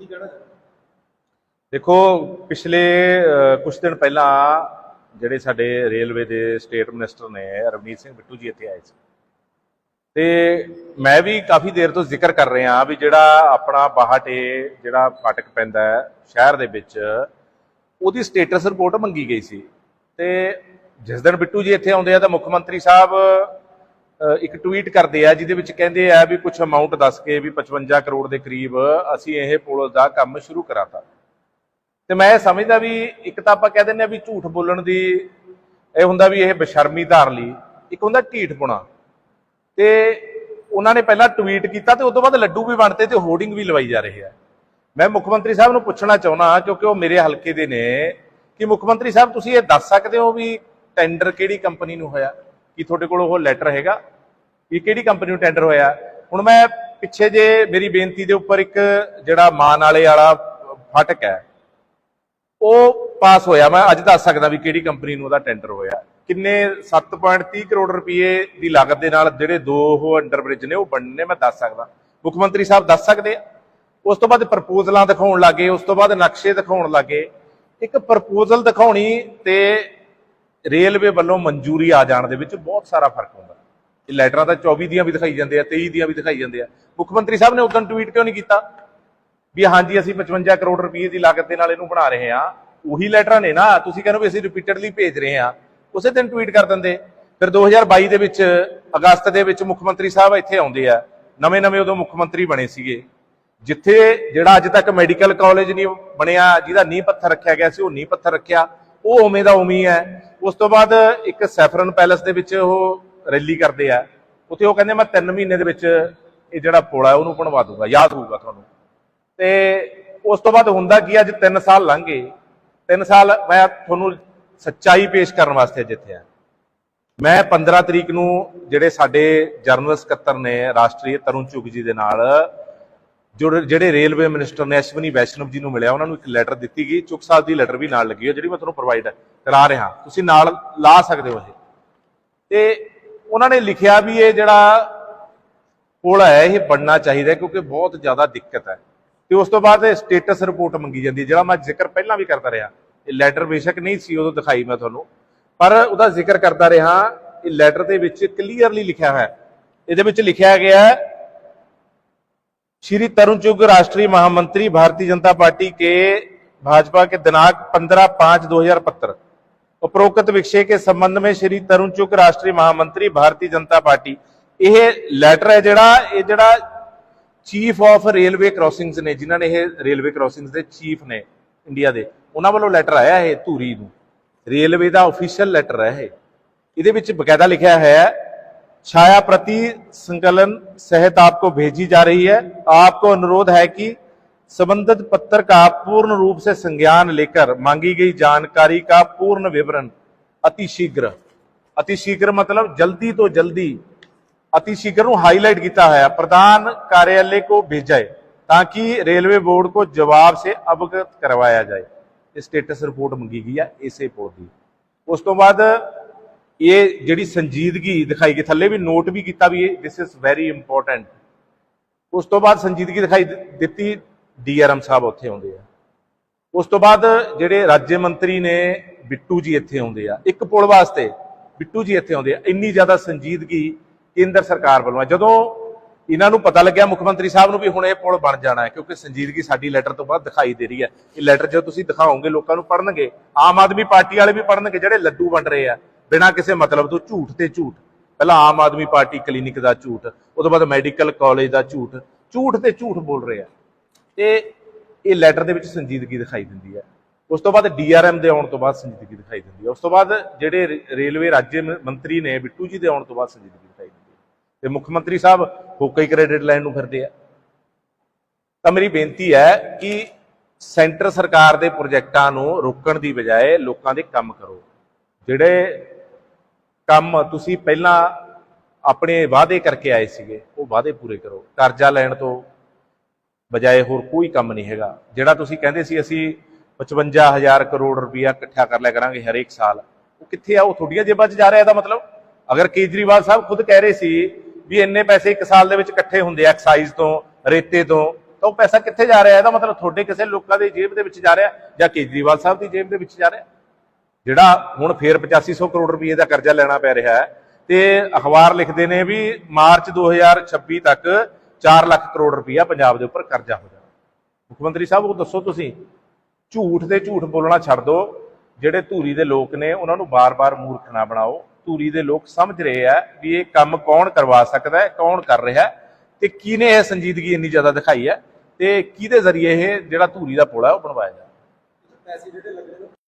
ਕੀ ਕਹਿਣਾ ਦੇਖੋ, ਪਿਛਲੇ ਕੁਝ ਦਿਨ ਪਹਿਲਾਂ ਜਿਹੜੇ ਸਾਡੇ ਰੇਲਵੇ ਦੇ ਸਟੇਟ ਮਿਨਿਸਟਰ ਨੇ, ਰਵਨੀਤ ਸਿੰਘ ਬਿੱਟੂ ਜੀ ਇੱਥੇ ਆਏ ਸੀ। ਤੇ ਮੈਂ ਵੀ ਕਾਫੀ ਦੇਰ ਤੋਂ ਜ਼ਿਕਰ ਕਰ ਰਿਹਾ ਵੀ ਜਿਹੜਾ ਆਪਣਾ ਬਾਹਟੇ ਜਿਹੜਾ ਫਾਟਕ ਪੈਂਦਾ ਸ਼ਹਿਰ ਦੇ ਵਿੱਚ, ਉਹਦੀ ਸਟੇਟਸ ਰਿਪੋਰਟ ਮੰਗੀ ਗਈ ਸੀ। ਤੇ ਜਿਸ ਦਿਨ ਬਿੱਟੂ ਜੀ ਇੱਥੇ ਆਉਂਦੇ ਆ, ਤਾਂ ਮੁੱਖ ਮੰਤਰੀ ਸਾਹਿਬ ਇੱਕ ਟਵੀਟ ਕਰਦੇ ਆ, ਜਿਹਦੇ ਵਿੱਚ ਕਹਿੰਦੇ ਆ ਵੀ ਕੁਝ ਅਮਾਉਂਟ ਦੱਸ ਕੇ ਵੀ 55 ਕਰੋੜ ਦੇ ਕਰੀਬ ਅਸੀਂ ਇਹ ਪੁਲ ਦਾ ਕੰਮ ਸ਼ੁਰੂ ਕਰਾਤਾ। ਤੇ ਮੈਂ ਇਹ ਸਮਝਦਾ ਵੀ ਇੱਕ ਤਾਂ ਆਪਾਂ ਕਹਿ ਦਿੰਦੇ ਆ ਵੀ ਝੂਠ ਬੋਲਣ ਦੀ ਇਹ ਹੁੰਦਾ ਵੀ ਇਹ ਬਸ਼ਰਮੀ ਧਾਰ ਲਈ, ਇੱਕ ਹੁੰਦਾ ਢੀਠਪੁਣਾ ਤੇ ਉਹਨਾਂ ਨੇ ਪਹਿਲਾਂ ਟਵੀਟ ਕੀਤਾ ਤੇ ਉਸ ਤੋਂ ਬਾਅਦ ਲੱਡੂ ਵੀ ਬਣਤੇ ਤੇ ਹੋਰਡਿੰਗ ਵੀ ਲਵਾਈ ਜਾ ਰਹੀ ਹੈ। ਮੈਂ ਮੁੱਖ ਮੰਤਰੀ ਸਾਹਿਬ ਨੂੰ ਪੁੱਛਣਾ ਚਾਹੁੰਦਾ ਕਿਉਂਕਿ ਉਹ ਮੇਰੇ ਹਲਕੇ ਦੇ ਨੇ, ਕਿ ਮੁੱਖ ਮੰਤਰੀ ਸਾਹਿਬ, ਤੁਸੀਂ ਇਹ ਦੱਸ ਸਕਦੇ ਹੋ ਵੀ ਟੈਂਡਰ ਕਿਹੜੀ ਕੰਪਨੀ ਨੂੰ ਹੋਇਆ? ਕੀ ਤੁਹਾਡੇ ਕੋਲ ਉਹ ਲੈਟਰ ਹੈਗਾ? ਵੀ ਕਿਹੜੀ ਕੰਪਨੀ ਨੂੰ ਟੈਂਡਰ ਹੋਇਆ। ਹੁਣ ਮੈਂ ਪਿੱਛੇ ਜੇ ਮੇਰੀ ਬੇਨਤੀ ਦੇ ਉੱਪਰ ਇੱਕ ਜਿਹੜਾ ਮਾਨ ਵਾਲੇ ਵਾਲਾ ਫਾਟਕ ਹੈ, ਉਹ ਪਾਸ ਹੋਇਆ। ਮੈਂ ਅੱਜ ਦੱਸ ਸਕਦਾ ਵੀ ਕਿਹੜੀ ਕੰਪਨੀ ਨੂੰ ਉਹਦਾ ਟੈਂਡਰ ਹੋਇਆ। ਕਿੰਨੇ 7.30 ਕਰੋੜ ਰੁਪਏ ਦੀ ਲਾਗਤ ਦੇ ਨਾਲ ਜਿਹੜੇ ਦੋ ਉਹ ਅੰਡਰਬ੍ਰਿਜ ਨੇ, ਉਹ ਬਣਨੇ ਨੇ, ਮੈਂ ਦੱਸ ਸਕਦਾ। ਮੁੱਖ ਮੰਤਰੀ ਸਾਹਿਬ ਦੱਸ ਸਕਦੇ ਆ? ਉਸ ਤੋਂ ਬਾਅਦ ਪ੍ਰਪੋਜ਼ਲਾਂ ਦਿਖਾਉਣ ਲੱਗੇ, ਉਸ ਤੋਂ ਬਾਅਦ ਨਕਸ਼ੇ ਦਿਖਾਉਣ ਲੱਗੇ। ਇੱਕ ਪ੍ਰਪੋਜ਼ਲ ਦਿਖਾਉਣੀ ਤੇ ਰੇਲਵੇ ਵੱਲੋਂ ਮਨਜ਼ੂਰੀ ਆ ਜਾਣ ਦੇ ਵਿੱਚ ਬਹੁਤ ਸਾਰਾ ਫ਼ਰਕ ਇਹ ਲੈਟਰਾਂ ਤਾਂ 24 ਦੀਆਂ ਵੀ ਦਿਖਾਈ ਜਾਂਦੇ ਆ 23 ਦੀਆਂ ਵੀ ਦਿਖਾਈ ਜਾਂਦੇ ਆ। ਮੁੱਖ ਮੰਤਰੀ ਸਾਹਿਬ ਨੇ ਉਦੋਂ ਟਵੀਟ ਕਿਉਂ ਨਹੀਂ ਕੀਤਾ? ਵੀ ਹਾਂਜੀ ਅਸੀਂ 55 ਕਰੋੜ ਰੁਪਏ ਦੀ ਲਾਗਤ ਦੇ ਨਾਲ ਇਹਨੂੰ ਬਣਾ ਰਹੇ ਹਾਂ। ਉਹੀ ਲੈਟਰਾਂ ਨੇ ਨਾ, ਤੁਸੀਂ ਕਹਿੰਦੇ ਵੀ ਅਸੀਂ ਰਿਪੀਟਡਲੀ ਭੇਜ ਰਹੇ ਹਾਂ। ਉਸੇ ਦਿਨ ਟਵੀਟ ਕਰ ਦਿੰਦੇ। ਫਿਰ 2022 ਦੇ ਵਿੱਚ, ਅਗਸਤ ਦੇ ਵਿੱਚ ਮੁੱਖ ਮੰਤਰੀ ਸਾਹਿਬ ਇੱਥੇ ਆਉਂਦੇ ਆ। ਨਵੇਂ-ਨਵੇਂ ਉਦੋਂ ਮੁੱਖ ਮੰਤਰੀ ਬਣੇ ਸੀਗੇ। ਜਿੱਥੇ ਜਿਹੜਾ ਅੱਜ ਤੱਕ ਮੈਡੀਕਲ ਕਾਲਜ ਨਹੀਂ ਬਣਿਆ, ਜਿਹਦਾ ਨੀਂਹ ਪੱਥਰ ਰੱਖਿਆ ਗਿਆ ਸੀ, ਉਹ ਨੀਂਹ ਪੱਥਰ ਰੱਖਿਆ। ਉਹ ਉਵੇਂ ਦਾ ਉਵੇਂ ਹੈ। ਉਸ ਤੋਂ ਬਾਅਦ ਇੱਕ ਸੈਫਰਨ ਪੈਲੇਸ ਦੇ ਵਿੱਚ ਉਹ ਰੈਲੀ ਕਰਦੇ ਆ, ਉੱਥੇ ਉਹ ਕਹਿੰਦੇ ਮੈਂ 3 ਮਹੀਨੇ ਦੇ ਵਿੱਚ ਇਹ ਜਿਹੜਾ ਪੁਲ ਆ ਉਹਨੂੰ ਬਣਵਾ ਦੂੰਗਾ, ਯਾਦ ਹੋਊਗਾ ਤੁਹਾਨੂੰ। ਤੇ ਉਸ ਤੋਂ ਬਾਅਦ ਹੁੰਦਾ ਕੀ ਅੱਜ 3 ਸਾਲ ਲੰਘ ਗਏ 3 ਸਾਲ ਮੈਂ ਤੁਹਾਨੂੰ ਸੱਚਾਈ ਪੇਸ਼ ਕਰਨ ਵਾਸਤੇ ਜਿੱਥੇ ਆ। ਮੈਂ 15 ਤਰੀਕ ਨੂੰ ਜਿਹੜੇ ਸਾਡੇ ਜਰਨਲ ਸਕੱਤਰ ਨੇ ਰਾਸ਼ਟਰੀ ਤਰੁਣ ਚੁਗ ਜੀ ਦੇ ਨਾਲ ਜੋ- ਜਿਹੜੇ ਰੇਲਵੇ ਮਿਨਿਸਟਰ ਨੇ ਅਸ਼ਵਨੀ ਵੈਸ਼ਨਵ ਜੀ ਨੂੰ ਮਿਲਿਆ, ਉਹਨਾਂ ਨੂੰ ਇੱਕ ਲੈਟਰ ਦਿੱਤੀ ਗਈ ਚੁਗ ਸਾਹਿਬ ਦੀ ਲੈਟਰ ਵੀ ਨਾਲ ਲੱਗੀ ਹੈ ਜਿਹੜੀ ਮੈਂ ਤੁਹਾਨੂੰ ਪ੍ਰੋਵਾਈਡ ਕਰਾ ਰਿਹਾ। ਤੁਸੀਂ ਨਾਲ ਲਾ ਸਕਦੇ ਹੋ ਇਹ। ਤੇ ਉਹਨਾਂ ਨੇ ਲਿਖਿਆ ਵੀ ਇਹ ਜਿਹੜਾ ਪੁਲ ਹੈ ਇਹ ਬਣਨਾ ਚਾਹੀਦਾ ਹੈ ਕਿਉਂਕਿ ਬਹੁਤ ਜ਼ਿਆਦਾ ਦਿੱਕਤ ਹੈ ਤੇ ਉਸ ਤੋਂ ਬਾਅਦ ਸਟੇਟਸ ਰਿਪੋਰਟ ਮੰਗੀ ਜਾਂਦੀ ਹੈ, ਜਿਹੜਾ ਮੈਂ ਜ਼ਿਕਰ ਪਹਿਲਾਂ ਵੀ ਕਰਦਾ ਰਿਹਾ ਇਹ ਲੈਟਰ ਬੇਸ਼ੱਕ ਨਹੀਂ ਸੀ ਉਦੋਂ ਦਿਖਾਈ ਮੈਂ ਤੁਹਾਨੂੰ ਪਰ ਉਹਦਾ ਜ਼ਿਕਰ ਕਰਦਾ ਰਿਹਾ ਇਹ ਲੈਟਰ ਦੇ ਵਿੱਚ ਕਲੀਅਰਲੀ ਲਿਖਿਆ ਹੋਇਆ ਹੈ ਇਹਦੇ ਵਿੱਚ ਲਿਖਿਆ ਗਿਆ ਹੈ श्री तरुण चुग राष्ट्रीय महामंत्री भारतीय जनता पार्टी के भाजपा के दिनांक 15 पांच 2015 उपरोक्त विषय के संबंध में श्री तरुण चुग राष्ट्रीय महामंत्री भारतीय जनता पार्टी ਇਹ ਲੈਟਰ ਹੈ ਜਿਹੜਾ ਇਹ ਜਿਹੜਾ ਚੀਫ ਆਫ ਰੇਲਵੇ ਕ੍ਰਾਸਿੰਗਸ ਨੇ ਜਿਨ੍ਹਾਂ ਨੇ ਇਹ ਰੇਲਵੇ ਕ੍ਰਾਸਿੰਗਸ ਦੇ ਚੀਫ ਨੇ ਇੰਡੀਆ ਦੇ ਉਹਨਾਂ ਵੱਲੋਂ ਲੈਟਰ ਆਇਆ ਇਹ ਧੂਰੀ ਨੂੰ ਰੇਲਵੇ ਦਾ ਅਫੀਸ਼ੀਅਲ ਲੈਟਰ ਹੈ ਇਹ ਇਹਦੇ ਵਿੱਚ ਬਕਾਇਦਾ ਲਿਖਿਆ ਹੈ छाया प्रति संकलन सहित आपको भेजी जा रही है आपको अनुरोध है कि संबंधित पत्र का पूर्ण रूप से संज्ञान लेकर मांगी गई जानकारी का पूर्ण विवरण अति शीघ्र अति शीघ्र मतलब जल्दी तो जल्दी अति शीघ्र ਨੂੰ ਹਾਈਲਾਈਟ ਕੀਤਾ ਹੋਇਆ ਪ੍ਰਧਾਨ ਕਾਰਿਆਲੇ को भेजा ਤਾਂ ਕਿ ਰੇਲਵੇ ਬੋਰਡ को ਜਵਾਬ से अवगत करवाया जाए ਇਹ ਸਟੇਟਸ ਰਿਪੋਰਟ ਮੰਗੀ ਗਈ ਹੈ ਇਸੇ ਪੁਲ ਦੀ ਉਸ ਤੋਂ ਬਾਅਦ ਇਹ ਜਿਹੜੀ ਸੰਜੀਦਗੀ ਦਿਖਾਈ ਗਈ ਥੱਲੇ ਵੀ ਨੋਟ ਵੀ ਕੀਤਾ ਵੀ ਇਹ ਦਿਸ ਇਜ਼ ਵੈਰੀ ਇੰਪੋਰਟੈਂਟ ਉਸ ਤੋਂ ਬਾਅਦ ਸੰਜੀਦਗੀ ਦਿਖਾਈ ਦਿ- ਦਿੱਤੀ ਡੀਆਰਐਮ ਸਾਹਿਬ ਉੱਥੇ ਆਉਂਦੇ ਆ। ਉਸ ਤੋਂ ਬਾਅਦ ਜਿਹੜੇ ਰਾਜ ਮੰਤਰੀ ਨੇ ਬਿੱਟੂ ਜੀ ਇੱਥੇ ਆਉਂਦੇ ਆ। ਇੱਕ ਪੁਲ ਵਾਸਤੇ ਬਿੱਟੂ ਜੀ ਇੱਥੇ ਆਉਂਦੇ ਆ। ਇੰਨੀ ਜ਼ਿਆਦਾ ਸੰਜੀਦਗੀ ਕੇਂਦਰ ਸਰਕਾਰ ਵੱਲੋਂ ਆ। ਜਦੋਂ ਇਹਨਾਂ ਨੂੰ ਪਤਾ ਲੱਗਿਆ, ਮੁੱਖ ਮੰਤਰੀ ਸਾਹਿਬ ਨੂੰ ਵੀ ਹੁਣ ਇਹ ਪੁਲ ਬਣ ਜਾਣਾ ਹੈ, ਕਿਉਂਕਿ ਸੰਜੀਦਗੀ ਸਾਡੀ ਲੈਟਰ ਤੋਂ ਬਾਅਦ ਦਿਖਾਈ ਦੇ ਰਹੀ ਹੈ। ਇਹ ਲੈਟਰ ਜਦੋਂ ਤੁਸੀਂ ਦਿਖਾਓਗੇ, ਲੋਕਾਂ ਨੂੰ ਪੜਨਗੇ ਆਮ ਆਦਮੀ ਪਾਰਟੀ ਵਾਲੇ ਵੀ ਪੜਨਗੇ ਜਿਹੜੇ ਲੱਡੂ ਵੰਡ ਰਹੇ ਆ। ਬਿਨਾਂ ਕਿਸੇ ਮਤਲਬ ਤੋਂ ਝੂਠ ਤੇ ਝੂਠ। ਪਹਿਲਾਂ ਆਮ ਆਦਮੀ ਪਾਰਟੀ ਕਲੀਨਿਕ ਦਾ ਝੂਠ ਉਸ ਤੋਂ ਬਾਅਦ ਮੈਡੀਕਲ ਕਾਲਜ ਦਾ ਝੂਠ। ਝੂਠ ਤੇ ਝੂਠ ਬੋਲ ਰਹੇ ਆ। ਤੇ ਇਹ ਲੈਟਰ ਦੇ ਵਿੱਚ ਸੰਜੀਦਗੀ ਦਿਖਾਈ ਦਿੰਦੀ ਹੈ। ਉਸ ਤੋਂ ਬਾਅਦ ਡੀਆਰਐਮ ਦੇ ਆਉਣ ਤੋਂ ਬਾਅਦ ਸੰਜੀਦਗੀ ਦਿਖਾਈ ਦਿੰਦੀ ਹੈ। ਉਸ ਤੋਂ ਬਾਅਦ ਜਿਹੜੇ ਰੇਲਵੇ ਰਾਜ ਮੰਤਰੀ ਨੇ ਬਿੱਟੂ ਜੀ ਦੇ ਆਉਣ ਤੋਂ ਬਾਅਦ ਸੰਜੀਦਗੀ ਦਿਖਾਈ ਦਿੰਦੀ ਹੈ। ਤੇ ਮੁੱਖ ਮੰਤਰੀ ਸਾਹਿਬ ਹੋਕਾ ਹੀ ਕ੍ਰੈਡਿਟ ਲੈਣ ਨੂੰ ਫਿਰਦੇ ਆ। ਤਾਂ ਮੇਰੀ ਬੇਨਤੀ ਹੈ ਕਿ ਸੈਂਟਰ ਸਰਕਾਰ ਦੇ ਪ੍ਰੋਜੈਕਟਾਂ ਨੂੰ ਰੋਕਣ ਦੀ ਬਜਾਏ ਲੋਕਾਂ ਦੇ ਕੰਮ ਕਰੋ। ਜਿਹੜੇ ਕੰਮ ਤੁਸੀਂ ਪਹਿਲਾਂ ਆਪਣੇ ਵਾਅਦੇ ਕਰਕੇ ਆਏ ਸੀਗੇ, ਉਹ ਵਾਅਦੇ ਪੂਰੇ ਕਰੋ। ਕਰਜ਼ਾ ਲੈਣ ਤੋਂ ਬਜਾਏ ਹੋਰ ਕੋਈ ਕੰਮ ਨਹੀਂ ਹੈਗਾ। ਜਿਹੜਾ ਤੁਸੀਂ ਕਹਿੰਦੇ ਸੀ ਅਸੀਂ 55000 ਕਰੋੜ ਰੁਪਇਆ ਇਕੱਠਾ ਕਰ ਲਿਆ ਕਰਾਂਗੇ ਹਰੇਕ ਸਾਲ, ਉਹ ਕਿੱਥੇ ਆ? ਉਹ ਤੁਹਾਡੀਆਂ ਜੇਬਾਂ 'ਚ ਜਾ ਰਿਹਾ ਇਹਦਾ ਮਤਲਬ? ਅਗਰ ਕੇਜਰੀਵਾਲ ਸਾਹਿਬ ਖੁਦ ਕਹਿ ਰਹੇ ਸੀ ਵੀ ਇੰਨੇ ਪੈਸੇ ਇੱਕ ਸਾਲ ਦੇ ਵਿੱਚ ਇਕੱਠੇ ਹੁੰਦੇ ਆ ਐਕਸਾਈਜ਼ ਤੋਂ, ਰੇਤੇ ਤੋਂ, ਤਾਂ ਉਹ ਪੈਸਾ ਕਿੱਥੇ ਜਾ ਰਿਹਾ? ਇਹਦਾ ਮਤਲਬ ਤੁਹਾਡੇ ਕਿਸੇ ਲੋਕਾਂ ਦੀ ਜੇਬ ਦੇ ਵਿੱਚ ਜਾ ਰਿਹਾ ਜਾਂ ਕੇਜਰੀਵਾਲ ਸਾਹਿਬ ਦੀ ਜੇਬ ਦੇ ਵਿੱਚ ਜਾ ਰਿਹਾ? ਜਿਹੜਾ ਹੁਣ ਫੇਰ 8500 ਕਰੋੜ ਰੁਪਏ ਦਾ ਕਰਜ਼ਾ ਲੈਣਾ ਪੈ ਰਿਹਾ ਹੈ ਤੇ ਅਖਬਾਰ ਲਿਖਦੇ ਨੇ ਵੀ ਮਾਰਚ 2026 ਤੱਕ 4 ਲੱਖ ਕਰੋੜ ਰੁਪਇਆ ਪੰਜਾਬ ਦੇ ਉੱਪਰ ਕਰਜ਼ਾ ਹੋ ਜਾਣਾ। ਮੁੱਖ ਮੰਤਰੀ ਸਾਹਿਬ, ਉਹ ਦੱਸੋ ਤੁਸੀਂ, ਝੂਠ ਦੇ ਝੂਠ ਬੋਲਣਾ ਛੱਡ ਦਿਓ। ਜਿਹੜੇ ਧੂਰੀ ਦੇ ਲੋਕ ਨੇ, ਉਹਨਾਂ ਨੂੰ ਬਾਰ-ਬਾਰ ਮੂਰਖ ਨਾ ਬਣਾਓ। ਧੂਰੀ ਦੇ ਲੋਕ ਸਮਝ ਰਹੇ ਆ ਵੀ ਇਹ ਕੰਮ ਕੌਣ ਕਰਵਾ ਸਕਦਾ ਹੈ, ਕੌਣ ਕਰ ਰਿਹਾ ਹੈ ਤੇ ਕਿਹਨੇ ਇਹ ਸੰਜੀਦਗੀ ਇੰਨੀ ਜ਼ਿਆਦਾ ਦਿਖਾਈ ਹੈ ਤੇ ਕਿਹਦੇ ਜ਼ਰੀਏ ਇਹ ਜਿਹੜਾ ਧੂਰੀ ਦਾ ਪੁਲ ਉਹ ਬਣਵਾਇਆ ਜਾ ਪੈਸੇ ਜਿਹੜੇ ਲੱਗਣੇ